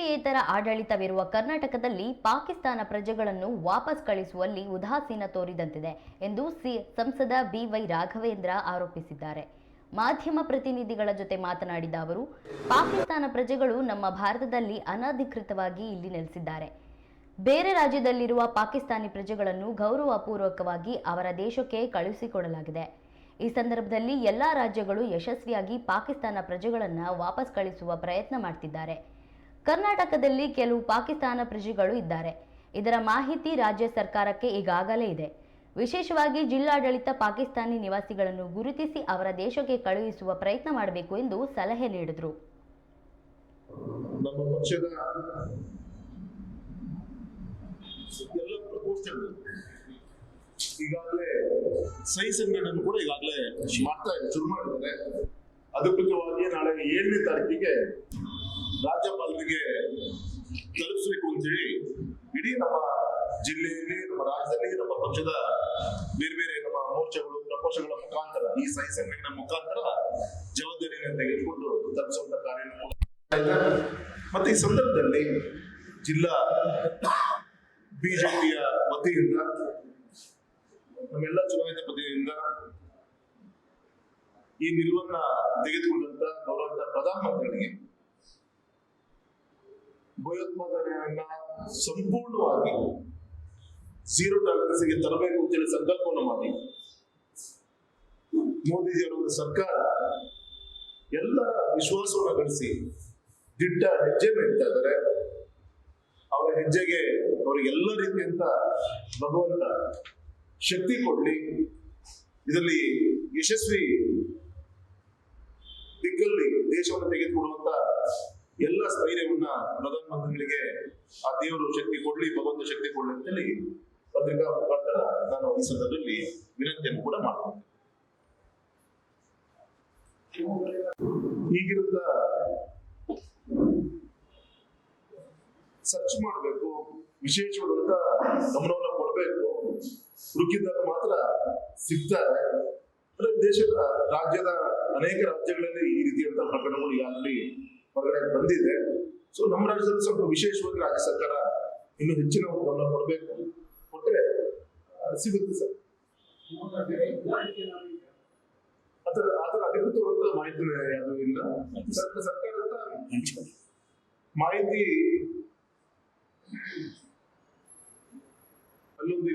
ಬಿಜೆಪಿಯೇತರ ಆಡಳಿತವಿರುವ ಕರ್ನಾಟಕದಲ್ಲಿ ಪಾಕಿಸ್ತಾನ ಪ್ರಜೆಗಳನ್ನು ವಾಪಸ್ ಕಳಿಸುವಲ್ಲಿ ಉದಾಸೀನ ತೋರಿದಂತಿದೆ ಎಂದು ಸಿ ಸಂಸದ ಬಿವೈ ರಾಘವೇಂದ್ರ ಆರೋಪಿಸಿದ್ದಾರೆ. ಮಾಧ್ಯಮ ಪ್ರತಿನಿಧಿಗಳ ಜೊತೆ ಮಾತನಾಡಿದ ಅವರು, ಪಾಕಿಸ್ತಾನ ಪ್ರಜೆಗಳು ನಮ್ಮ ಭಾರತದಲ್ಲಿ ಅನಧಿಕೃತವಾಗಿ ಇಲ್ಲಿ ನೆಲೆಸಿದ್ದಾರೆ. ಬೇರೆ ರಾಜ್ಯದಲ್ಲಿರುವ ಪಾಕಿಸ್ತಾನಿ ಪ್ರಜೆಗಳನ್ನು ಗೌರವಪೂರ್ವಕವಾಗಿ ಅವರ ದೇಶಕ್ಕೆ ಕಳುಹಿಸಿಕೊಡಲಾಗಿದೆ. ಈ ಸಂದರ್ಭದಲ್ಲಿ ಎಲ್ಲಾ ರಾಜ್ಯಗಳು ಯಶಸ್ವಿಯಾಗಿ ಪಾಕಿಸ್ತಾನ ಪ್ರಜೆಗಳನ್ನು ವಾಪಸ್ ಕಳಿಸುವ ಪ್ರಯತ್ನ ಮಾಡ್ತಿದ್ದಾರೆ. ಕರ್ನಾಟಕದಲ್ಲಿ ಕೆಲವು ಪಾಕಿಸ್ತಾನ ಪ್ರಜೆಗಳು ಇದ್ದಾರೆ. ಇದರ ಮಾಹಿತಿ ರಾಜ್ಯ ಸರ್ಕಾರಕ್ಕೆ ಈಗಾಗಲೇ ಇದೆ. ವಿಶೇಷವಾಗಿ ಜಿಲ್ಲಾಡಳಿತ ಪಾಕಿಸ್ತಾನಿ ನಿವಾಸಿಗಳನ್ನು ಗುರುತಿಸಿ ಅವರ ದೇಶಕ್ಕೆ ಕಳುಹಿಸುವ ಪ್ರಯತ್ನ ಮಾಡಬೇಕು ಎಂದು ಸಲಹೆ ನೀಡಿದರು. ಈಗಾಗಲೇ ಸಹಿ ಸಂಘಟನೆ ಮಾಡ್ತಾ ಶುರು ಅಧಿಕೃತವಾಗಿ ನಾಳೆ ಏಳನೇ ತಾರೀಕಿಗೆ ರಾಜ್ಯಪಾಲರಿಗೆ ತಲುಪಿಸಬೇಕು ಅಂತೇಳಿ ಇಡೀ ನಮ್ಮ ಜಿಲ್ಲೆಯಲ್ಲಿ, ನಮ್ಮ ರಾಜ್ಯದಲ್ಲಿ, ನಮ್ಮ ಪಕ್ಷದ ಬೇರೆ ಬೇರೆ ನಮ್ಮ ಮೋರ್ಚಾಗಳು ಪ್ರಕೋಶಗಳ ಮುಖಾಂತರ, ಈ ಸಹಿ ಸಂಘಟನೆ ಮುಖಾಂತರ ಜವಾಬ್ದಾರಿಯನ್ನು ತೆಗೆದುಕೊಂಡು ತಲುಪಿಸುವಂತ ಕಾರ್ಯ ಮತ್ತೆ ಈ ಸಂದರ್ಭದಲ್ಲಿ ಜಿಲ್ಲಾ ಬಿಜೆಪಿಯ ವತಿಯಿಂದ ನಮ್ಮೆಲ್ಲ ಚುನಾಯಿತ ಪ್ರತಿನಿಧಿಯಿಂದ ಈ ನಿಲುವನ್ನ ತೆಗೆದುಕೊಂಡಂತ ಗೌರವಂತ ಪ್ರಧಾನಮಂತ್ರಿಗಳಿಗೆ ಭಯೋತ್ಪಾದನೆಯನ್ನ ಸಂಪೂರ್ಣವಾಗಿ ಝೀರೋ ಟಾಲರೆನ್ಸ್ಗೆ ತರಬೇಕು ಅಂತೇಳಿ ಸಂಕಲ್ಪವನ್ನು ಮಾಡಿ. ಮೋದಿಜಿಯವರ ಒಂದು ಸರ್ಕಾರ ಎಲ್ಲ ವಿಶ್ವಾಸವನ್ನು ಗಳಿಸಿ ದಿಟ್ಟ ಹೆಜ್ಜೆ ಇಡ್ತಾ ಇದ್ದಾರೆ. ಅವರ ಹೆಜ್ಜೆಗೆ ಅವರಿಗೆಲ್ಲ ರೀತಿಯಂತ ಭಗವಂತ ಶಕ್ತಿ ಕೊಡ್ಲಿ. ಇದರಲ್ಲಿ ಯಶಸ್ವಿ ದಿಕ್ಕಲ್ಲಿ ದೇಶವನ್ನು ತೆಗೆದುಕೊಡುವಂತ ಎಲ್ಲ ಸ್ಥೈರ್ಯವನ್ನ ಪ್ರಧಾನಮಂತ್ರಿಗಳಿಗೆ ಆ ದೇವರು ಶಕ್ತಿ ಕೊಡ್ಲಿ, ಭಗವಂತ ಶಕ್ತಿ ಕೊಡ್ಲಿ ಅಂತೇಳಿ ಪತ್ರಿಕಾ ಮುಖಾಂತರ ನಾನು ಈ ಸಂದರ್ಭದಲ್ಲಿ ವಿನಂತಿಯನ್ನು ಕೂಡ ಮಾಡ್ತೀನಿ. ಈಗಿರುತ್ತ ಸರ್ಚ್ ಮಾಡಬೇಕು ವಿಶೇಷವಾದಂತ ಗಮನವನ್ನ ಕೊಡಬೇಕು, ಹುಡುಕಿದಾಗ ಮಾತ್ರ ಸಿಗ್ತಾರೆ ಅಂದ್ರೆ ದೇಶದ ರಾಜ್ಯದ ಅನೇಕ ರಾಜ್ಯಗಳಲ್ಲಿ ಈ ರೀತಿಯಂತ ಪ್ರಕರಣಗಳು ಈಗಾಗಲೇ ಹೊರಗಡೆ ಬಂದಿದೆ. ಸೊ ನಮ್ಮ ರಾಜ್ಯದಲ್ಲಿ ಸ್ವಲ್ಪ ವಿಶೇಷವಾಗಿ ರಾಜ್ಯ ಸರ್ಕಾರ ಇನ್ನು ಹೆಚ್ಚಿನ ಗಮನ ಕೊಡಬೇಕು. ಕೊಟ್ಟರೆ ಸಿಗುತ್ತೆ ಸರ್. ಅದರ ಅದರ ಅಧಿಕೃತವಾದ ಮಾಹಿತಿ ಯಾವುದೂ ಇಲ್ಲ. ಸರ್ಕಾರ ಸರ್ಕಾರದ ಮಾಹಿತಿ ಅಲ್ಲೊಂದು